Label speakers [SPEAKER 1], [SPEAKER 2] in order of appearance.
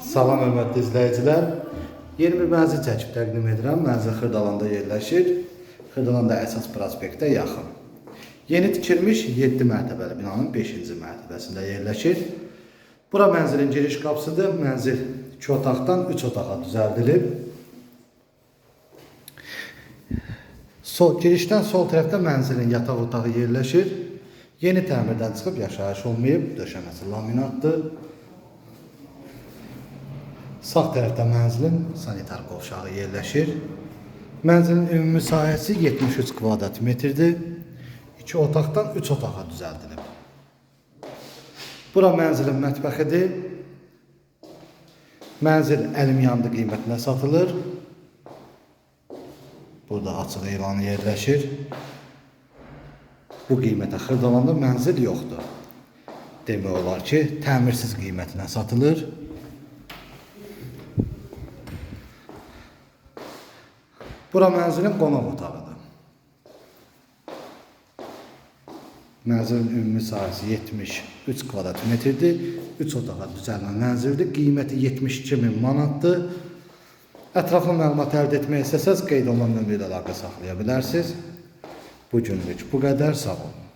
[SPEAKER 1] Salam hörmətli izləyicilər. Yeni bir mənzil çəkib təqdim edirəm. Mənzil Xırdalanda yerləşir. Xırdalanda əsas prospektə yaxın. Yeni tikilmiş 7 mərtəbəli binanın 5-ci mərtəbəsində yerləşir. Bura mənzilin giriş qapısıdır. Mənzil 2 otaqdan 3 otağa düzəldilib. Sol girişdən sol tərəfdə mənzilin yataq otağı yerləşir. Yeni təmirdən çıxıb yaşayış olmayıb, döşəməsi laminatdır. Sağ tərəfdə mənzilin sanitar qovşağı yerləşir. Mənzilin ümumi sahəsi 73 kvadrat metrdir. 2 otaqdan 3 otağa düzəldilib. Bura mənzilin mətbəxidir. Mənzil əlim yandı qiymətinə satılır. Burada açıq elanı yerləşir. Bu qiymətə xırdalanda mənzil yoxdur. Demək olar ki, təmirsiz qiymətinə satılır. Bura mənzilin qonaq otağıdır. Mənzilin ümumi sahəsi 73 kvadrat metrdir. 3 otağa düzəlmə mənzildir. Qiyməti 72 min manatdır. Ətraflı məlumat əldə etmək istəsəz qeyd olunan nömrə ilə əlaqə saxlaya bilərsiniz. Bu günlük bu qədər. Sağ olun.